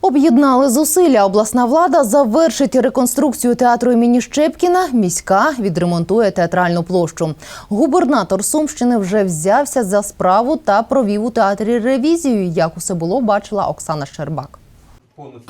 Об'єднали зусилля. Обласна влада завершить реконструкцію театру імені Щепкіна. Міська відремонтує театральну площу. Губернатор Сумщини вже взявся за справу та провів у театрі ревізію. Як усе було, бачила Оксана Щербак.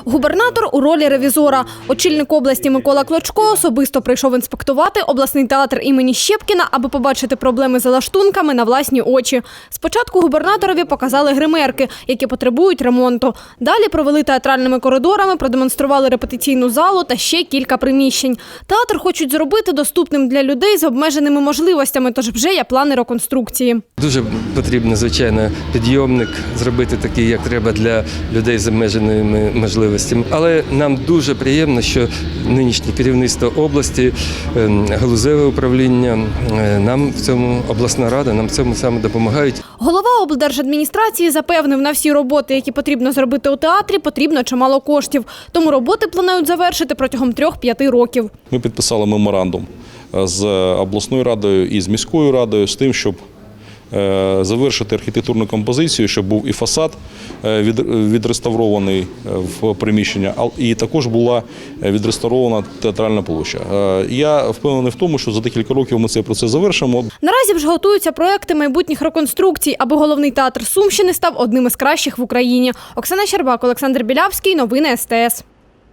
Губернатор у ролі ревізора. Очільник області Микола Клочко особисто прийшов інспектувати обласний театр імені Щепкіна, аби побачити проблеми з лаштунками на власні очі. Спочатку губернаторові показали гримерки, які потребують ремонту. Далі провели театральними коридорами, продемонстрували репетиційну залу та ще кілька приміщень. Театр хочуть зробити доступним для людей з обмеженими можливостями, тож вже є плани реконструкції. Дуже потрібно, звичайно, підйомник зробити такий, як треба для людей з обмеженими можливостями. Але нам дуже приємно, що нинішнє керівництво області, ем, галузеве управління, е, нам в цьому обласна рада, нам в цьому саме допомагають. Голова облдержадміністрації запевнив, на всі роботи, які потрібно зробити у театрі, потрібно чимало коштів. Тому роботи планують завершити протягом трьох-п'яти років. Ми підписали меморандум е, з обласною радою і з міською радою з тим, щоб е, завершити архітектурну композицію, щоб був і фасад е, відреставрований е, в приміщення, і також була е, відреставрована театральна площа. Е, Я впевнений в тому, що за декілька років ми цей процес завершимо. Наразі вже готуються проекти майбутніх реконструкцій, аби головний театр Сумщини став одним із кращих в Україні. Оксана Щербак, Олександр Білявський. Новини СТС.